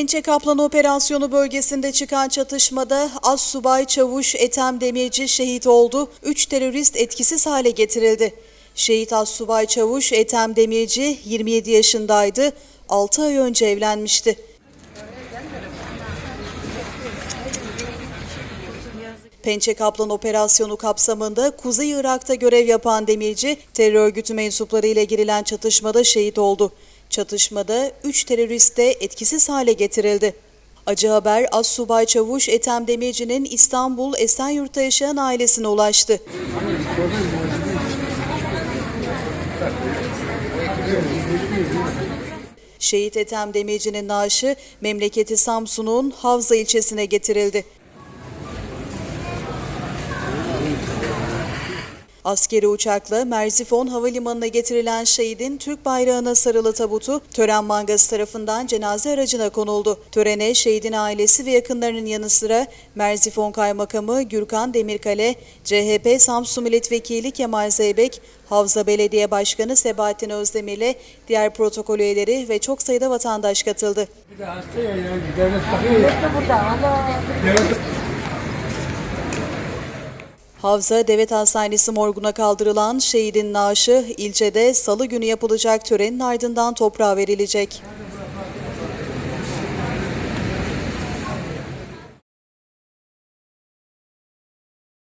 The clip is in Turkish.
Pençe Kaplan Operasyonu bölgesinde çıkan çatışmada Assubay Çavuş Ethem Demirci şehit oldu. 3 terörist etkisiz hale getirildi. Şehit Assubay Çavuş Ethem Demirci 27 yaşındaydı. 6 ay önce evlenmişti. Pençe Kaplan operasyonu kapsamında Kuzey Irak'ta görev yapan Demirci, terör örgütü mensupları ile girilen çatışmada şehit oldu. Çatışmada 3 terörist de etkisiz hale getirildi. Acı haber Assubay Çavuş Ethem Demirci'nin İstanbul Esenyurt'ta yaşayan ailesine ulaştı. Şehit Ethem Demirci'nin naaşı memleketi Samsun'un Havza ilçesine getirildi. Askeri uçakla Merzifon Havalimanı'na getirilen şehidin Türk bayrağına sarılı tabutu tören mangası tarafından cenaze aracına konuldu. Törene şehidin ailesi ve yakınlarının yanı sıra Merzifon Kaymakamı Gürkan Demirkale, CHP Samsun Milletvekili Kemal Zeybek, Havza Belediye Başkanı Sebahattin Özdemir ile diğer protokol üyeleri ve çok sayıda vatandaş katıldı. Bir de hasta ya, ya devlet bakıyor. Devlet Havza Devlet Hastanesi morguna kaldırılan şehidin naaşı ilçede salı günü yapılacak törenin ardından toprağa verilecek.